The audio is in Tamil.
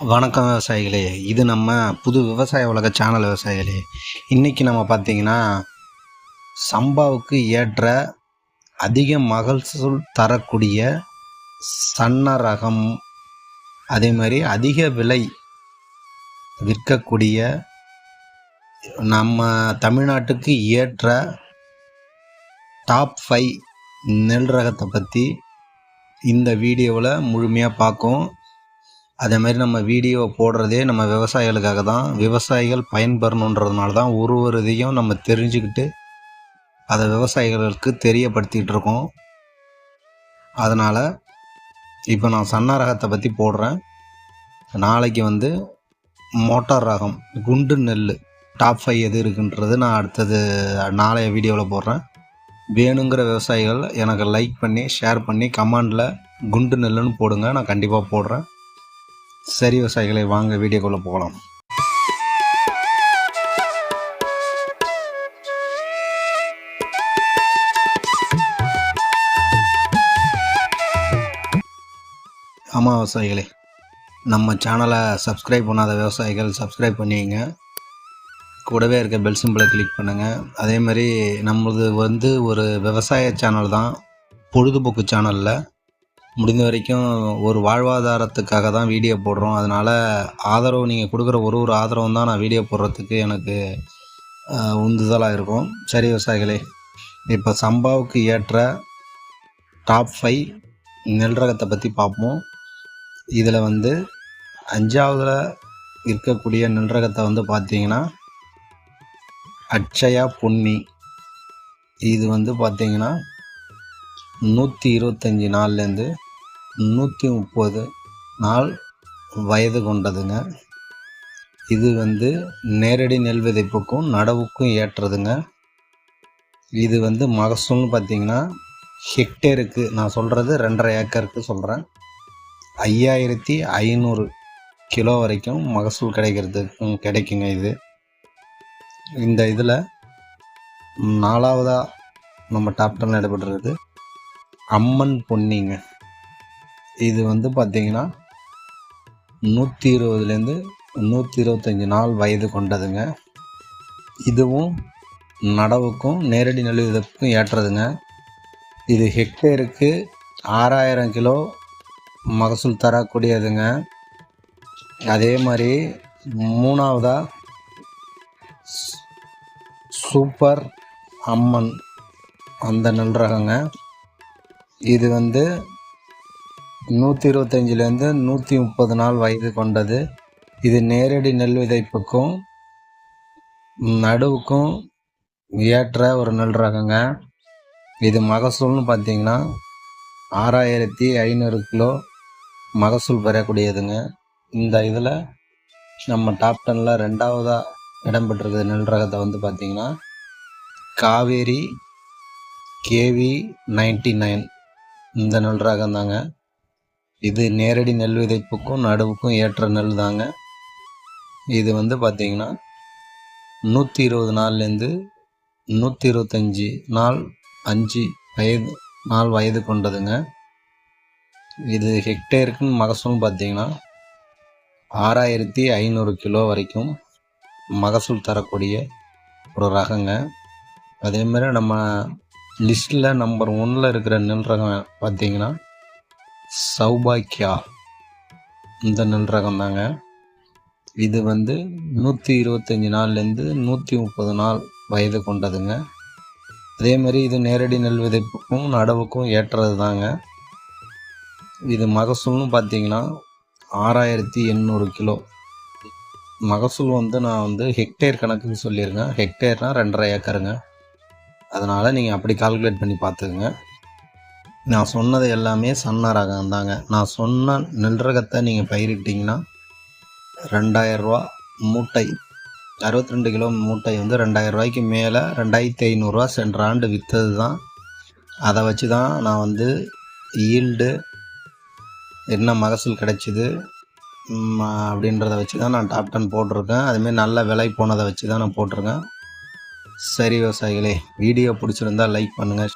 வணக்கம் விவசாயிகளே. இது நம்ம புது விவசாய உலக சேனல் விவசாயிகளே. இன்றைக்கி நம்ம பார்த்தீங்கன்னா சம்பாவுக்கு ஏற்ற அதிக மகசூல் தரக்கூடிய சன்ன ரகம் அதே மாதிரி அதிக விலை விற்கக்கூடிய நம்ம தமிழ்நாட்டுக்கு ஏற்ற டாப் ஃபைவ் நெல் ரகத்தை பற்றி இந்த வீடியோவில் முழுமையாக பார்க்கும். அதே மாதிரி நம்ம வீடியோ போடுறதே நம்ம விவசாயிகளுக்காக தான். விவசாயிகள் பயன்பெறணுன்றதுனால தான் ஒரு ஒரு இதையும் நம்ம தெரிஞ்சுக்கிட்டு அதை விவசாயிகளுக்கு தெரியப்படுத்திகிட்டு இருக்கோம். அதனால் இப்போ நான் சன்ன ரகத்தை பற்றி போடுறேன். நாளைக்கு வந்து மோட்டார் ரகம் குண்டு நெல் டாப் ஃபைவ் எது இருக்குன்றது நான் அடுத்தது நாளைய வீடியோவில் போடுறேன். வேணுங்கிற விவசாயிகள் எனக்கு லைக் பண்ணி ஷேர் பண்ணி கமெண்டில் குண்டு நெல்லுன்னு போடுங்க நான் கண்டிப்பாக போடுறேன். சரி விவசாயிகளை வாங்க வீடியோக்குள்ளே போகலாம். ஆமாம் விவசாயிகளே. நம்ம சேனலை சப்ஸ்கிரைப் பண்ணாத விவசாயிகள் சப்ஸ்கிரைப் பண்ணிங்க கூடவே இருக்க பெல் சிம்பிளை கிளிக் பண்ணுங்கள் அதே மாதிரி நம்மளது வந்து ஒரு விவசாய சேனல் தான் பொழுதுபோக்கு சேனலில் முடிந்த வரைக்கும் ஒரு வாழ்வாதாரத்துக்காக தான் வீடியோ போடுறோம். அதனால் ஆதரவு நீங்கள் கொடுக்குற ஒரு ஒரு ஆதரவும் தான் நான் வீடியோ போடுறதுக்கு எனக்கு உந்துதலாக இருக்கும். சரி விவசாயிகளே இப்போ சம்பாவுக்கு ஏற்ற டாப் ஃபைவ் நெல் ரகத்தை பற்றி பார்ப்போம். இதில் வந்து அஞ்சாவதில் இருக்கக்கூடிய நெல் ரகத்தை வந்து பார்த்தீங்கன்னா அட்சயா பொன்னி இது வந்து பார்த்தீங்கன்னா நூற்றி இருபத்தஞ்சி நாள்லேருந்து நூற்றி முப்பது நாள் வயது கொண்டதுங்க. இது வந்து நேரடி நெல் விதைப்புக்கும் நடவுக்கும் ஏற்றதுங்க. இது வந்து மகசூல்னு பார்த்தீங்கன்னா ஹெக்டேருக்கு நான் சொல்கிறது ரெண்டரை ஏக்கருக்கு சொல்கிறேன் ஐயாயிரத்தி ஐநூறு கிலோ வரைக்கும் மகசூல் கிடைக்கிறதுக்கும் கிடைக்குங்க இது. இந்த இதில் நாலாவதாக நம்ம டாப் டென் அம்மன் பொன்னிங்க. இது வந்து பார்த்தீங்கன்னா நூற்றி இருபதுலேருந்து நூற்றி இருபத்தஞ்சி நாள் வயது கொண்டதுங்க. இதுவும் நடவுக்கும் நேரடி நெல் விதப்புக்கும் ஏற்றதுங்க. இது ஹெக்டேருக்கு ஆறாயிரம் கிலோ மகசூல் தரக்கூடியதுங்க. அதே மாதிரி மூணாவதாக சூப்பர் அம்மன் அந்த நெல் ரகங்க. இது வந்து நூற்றி இருபத்தஞ்சிலேருந்து நூற்றி முப்பது நாள் வயது கொண்டது. இது நேரடி நெல் விதைப்புக்கும் நடுவுக்கும் ஏற்ற ஒரு நெல் ரகங்க. இது மகசூல்னு பார்த்தீங்கன்னா ஆறாயிரத்தி ஐநூறு கிலோ மகசூல் பெறக்கூடியதுங்க. இந்த இதில் நம்ம டாப் டெனில் ரெண்டாவதாக இடம் பெற்றிருக்கிற நெல் ரகத்தை வந்து பார்த்திங்கன்னா காவேரி கேவி நைன்டி நைன். இந்த நெல் ரகம் தாங்க. இது நேரடி நெல் விதைப்புக்கும் நடுவுக்கும் ஏற்ற நெல் தாங்க. இது வந்து பார்த்தீங்கன்னா நூற்றி இருபது நாள்லேருந்து நூற்றி இருபத்தஞ்சி நாள் அஞ்சு வயது நாள் வயது கொண்டதுங்க. இது ஹெக்டேருக்குன்னு மகசூல் பார்த்தீங்கன்னா ஆறாயிரத்தி ஐநூறு கிலோ வரைக்கும் மகசூல் தரக்கூடிய ஒரு ரகங்க. அதேமாதிரி நம்ம லிஸ்ட்டில் நம்பர் ஒன்னில் இருக்கிற நெல் ரகம் பார்த்தீங்கன்னா சௌபாக்கியா. இந்த நெல் ரகம் தாங்க இது வந்து நூற்றி இருபத்தஞ்சி நாள்லேருந்து நூற்றி முப்பது நாள் வயது கொண்டதுங்க. அதே மாதிரி இது நேரடி நெல் விதைப்புக்கும் நடவுக்கும் ஏற்றது தாங்க இது மகசூல்னு பார்த்தீங்கன்னா ஆறாயிரத்தி எண்ணூறு கிலோ. மகசூல் வந்து நான் வந்து ஹெக்டேர் கணக்குக்கு சொல்லியிருக்கேன். ஹெக்டேர்னால் ரெண்டரை ஏக்கருங்க. அதனால் நீங்கள் அப்படி கால்குலேட் பண்ணி பார்த்துக்குங்க. நான் சொன்னது எல்லாமே சன்ன ரகம் தாங்க. நான் சொன்ன நெல் ரகத்தை நீங்கள் பயிரிட்டிங்கன்னா ரெண்டாயிரரூவா மூட்டை அறுபத்தி ரெண்டு கிலோ மூட்டை வந்து ரெண்டாயிரம் ரூபாய்க்கு மேலே ரெண்டாயிரத்தி ஐநூறுரூவா சென்ற ஆண்டு விற்றது தான் அதை வச்சு தான் நான் வந்து ஈல்டு என்ன மகசூல் கிடைச்சிது அப்படின்றத வச்சு தான் நான் டாப் டென் போட்டிருக்கேன். அதுமாரி நல்ல விலை போனதை வச்சு தான் நான் போட்டிருக்கேன். சரி விவசாயிகளே வீடியோ பிடிச்சிருந்தா லைக் பண்ணுங்கள்